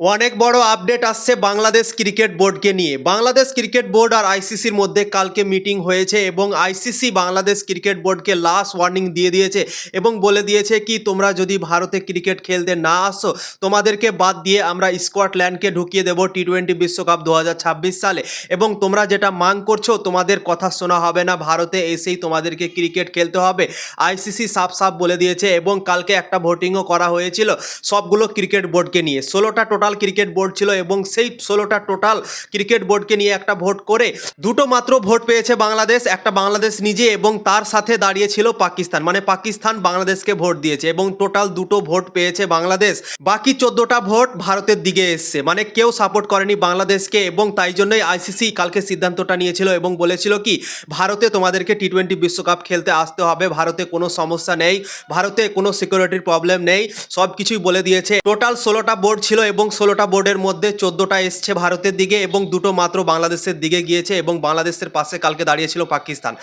অনেক বড় আপডেট আসছে বাংলাদেশ ক্রিকেট বোর্ডকে নিয়ে। বাংলাদেশ ক্রিকেট বোর্ড আর আইসিসির মধ্যে কালকে মিটিং হয়েছে এবং আইসিসি বাংলাদেশ ক্রিকেট বোর্ডকে লাস্ট ওয়ার্নিং দিয়ে দিয়েছে এবং বলে দিয়েছে কি, তোমরা যদি ভারতে ক্রিকেট খেলতে না আসো, তোমাদেরকে বাদ দিয়ে আমরা স্কটল্যান্ডকে ঢুকিয়ে দেবো টি টোয়েন্টি বিশ্বকাপ দু হাজার ছাব্বিশ সালে। এবং তোমরা যেটা মাং করছ, তোমাদের কথা শোনা হবে না। ভারতে এসেই তোমাদেরকে ক্রিকেট খেলতে হবে। আইসিসি সাফ সাফ বলে দিয়েছে এবং কালকে একটা ভোটিংও করা হয়েছিল সবগুলো ক্রিকেট বোর্ডকে নিয়ে। ষোলোটা টোটাল ক্রিকেট বোর্ড ছিল এবং সেই ষোলোটা টোটাল ক্রিকেট বোর্ডকে নিয়ে একটা ভোট করে দুটো মাত্র ভোট পেয়েছে বাংলাদেশ, একটা বাংলাদেশ নিজে এবং তার সাথে দাঁড়িয়েছিল পাকিস্তান। মানে পাকিস্তান বাংলাদেশকে ভোট দিয়েছে এবং টোটাল দুটো ভোট পেয়েছে বাংলাদেশ। বাকি চোদ্দোটা ভোট ভারতের দিকে এসছে। মানে কেউ সাপোর্ট করেনি বাংলাদেশকে এবং তাই জন্যই আইসিসি কালকে সিদ্ধান্তটা নিয়েছিল এবং বলেছিল কি, ভারতে তোমাদেরকে টি টোয়েন্টি বিশ্বকাপ খেলতে আসতে হবে, ভারতে কোনো সমস্যা নেই, ভারতে কোনো সিকিউরিটির প্রবলেম নেই সব কিছুই বলে দিয়েছে। টোটাল ষোলোটা বোর্ড ছিল এবং ষোলোটা বোর্ডের মধ্যে চোদ্দোটা এসছে ভারতের দিকে এবং দুটো মাত্র বাংলাদেশের দিকে গিয়েছে এবং বাংলাদেশের পাশে কালকে দাঁড়িয়েছিল পাকিস্তান।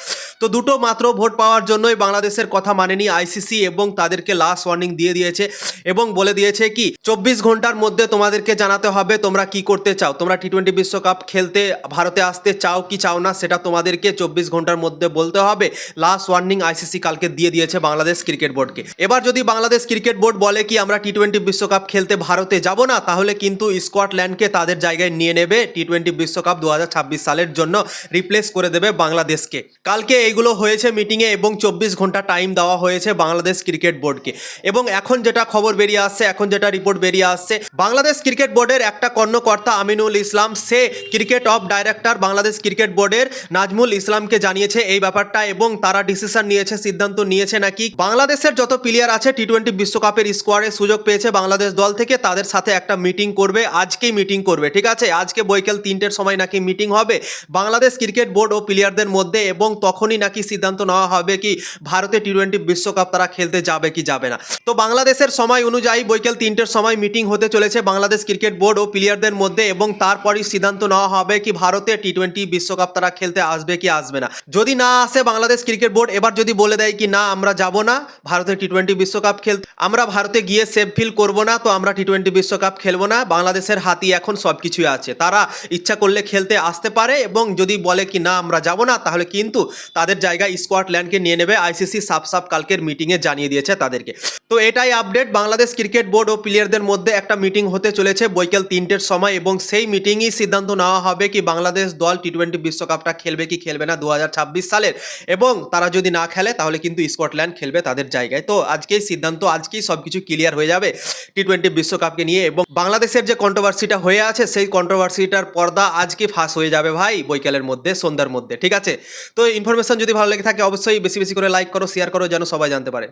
তো দুটো মাত্র ভোট পাওয়ার জন্যই বাংলাদেশের কথা মানেনি আইসিসি এবং তাদেরকে লাস্ট ওয়ার্নিং দিয়ে দিয়েছে এবং বলে দিয়েছে কি, চব্বিশ ঘণ্টার মধ্যে তোমাদেরকে জানাতে হবে তোমরা কি করতে চাও। তোমরা টি টোয়েন্টি বিশ্বকাপ খেলতে ভারতে আসতে চাও কি চাও না সেটা তোমাদেরকে চব্বিশ ঘণ্টার মধ্যে বলতে হবে। লাস্ট ওয়ার্নিং আইসিসি কালকে দিয়ে দিয়েছে বাংলাদেশ ক্রিকেট বোর্ডকে। এবার যদি বাংলাদেশ ক্রিকেট বোর্ড বলে কি, আমরা টি টোয়েন্টি বিশ্বকাপ খেলতে ভারতে যাব না, তাহলে কিন্তু স্কটল্যান্ডকে তাদের জায়গায় নিয়ে নেবে টি টোয়েন্টি বিশ্বকাপ দু সালের জন্য রিপ্লেস করে দেবে বাংলাদেশকে। কালকে এইগুলো হয়েছে মিটিংয়ে এবং চব্বিশ ঘণ্টা টাইম দেওয়া হয়েছে বাংলাদেশ ক্রিকেট বোর্ডকে। এবং এখন যেটা খবর বেরিয়ে আসছে, এখন যেটা রিপোর্ট বেরিয়ে আসছে, বাংলাদেশ ক্রিকেট বোর্ডের একটা কর্ণকর্তা আমিনুল ইসলাম, সে cricket of director Bangladesh cricket বোর্ডের নাজমুল ইসলামকে জানিয়েছে এই ব্যাপারটা এবং তারা ডিসিশন নিয়েছে, সিদ্ধান্ত নিয়েছে নাকি। বাংলাদেশের যত প্লেয়ার আছে টি টোয়েন্টি বিশ্বকাপের স্কোয়াডে সুযোগ পেয়েছে বাংলাদেশ দল থেকে, তাদের সাথে একটা মিটিং করবে, আজকেই মিটিং করবে, ঠিক আছে? আজকে বৈকাল তিনটের সময় নাকি মিটিং হবে। বাংলাদেশ ক্রিকেট বোর্ড ও প্লেয়ারদের মধ্যে এবং তখনই নাকি সিদ্ধান্ত নেওয়া হবে কি ভারতে টি টোয়েন্টি বিশ্বকাপ তারা খেলতে যাবে কি যাবে না। তো বাংলাদেশের সময় অনুযায়ী বৈকাল তিনটের সময় মিটিং হতে চলেছে বাংলাদেশ ক্রিকেট বোর্ড ও প্লেয়ারদের মধ্যে এবং তারপরই সিদ্ধান্ত নেওয়া হবে কি ভারতে টি টোয়েন্টি বিশ্বকাপ তারা খেলতে আসবে কি আসবে না। যদি না আসে বাংলাদেশ ক্রিকেট বোর্ড, এবার যদি বলে দেয় কি, না, আমরা যাব না ভারতে টি টোয়েন্টি বিশ্বকাপ খেলতে, আমরা ভারতে গিয়ে সেফ ফিল করব না, তো আমরা টি টোয়েন্টি বিশ্বকাপ খেলব না। বাংলাদেশের হাতি এখন সব কিছুই আছে। তারা ইচ্ছা করলে খেলতে আসতে পারে এবং যদি বলে কি, না, আমরা যাব না, তাহলে কিন্তু তাদের জায়গায় স্কটল্যান্ডকে নিয়ে নেবে। আইসিসি সাফ সাফ কালকের মিটিংয়ে জানিয়ে দিয়েছে তাদেরকে। তো এটাই আপডেট বাংলাদেশ ক্রিকেট বোর্ড ও প্লেয়ারদের মধ্যে একটা মিটিং হতে চলেছে বৈকাল তিনটের সময় এবং সেই মিটিংই সিদ্ধান্ত নেওয়া হবে কি, বাংলাদেশ দল টি টোয়েন্টি বিশ্বকাপটা খেলবে কি, খেলবে না দু হাজার ছাব্বিশ সালের। এবং তারা যদি না খেলে, তাহলে কিন্তু স্কটল্যান্ড খেলবে তাদের জায়গায়। তো আজকেই সিদ্ধান্ত, আজকেই সব কিছু ক্লিয়ার হয়ে যাবে টি টোয়েন্টি বিশ্বকাপকে নিয়ে এবং বাংলাদেশের যে কন্ট্রোভার্সিটা হয়ে আছে, সেই কন্ট্রোভার্সিটার পর্দা আজকে ফাঁস হয়ে যাবে ভাই? বৈকালের মধ্যে, সন্ধ্যার মধ্যে, ঠিক আছে? তো ইনফরমেশন যদি ভালো লেগে থাকে, অবশ্যই বেশি বেশি করে লাইক করো শেয়ার করো, যেন সবাই জানতে পারে।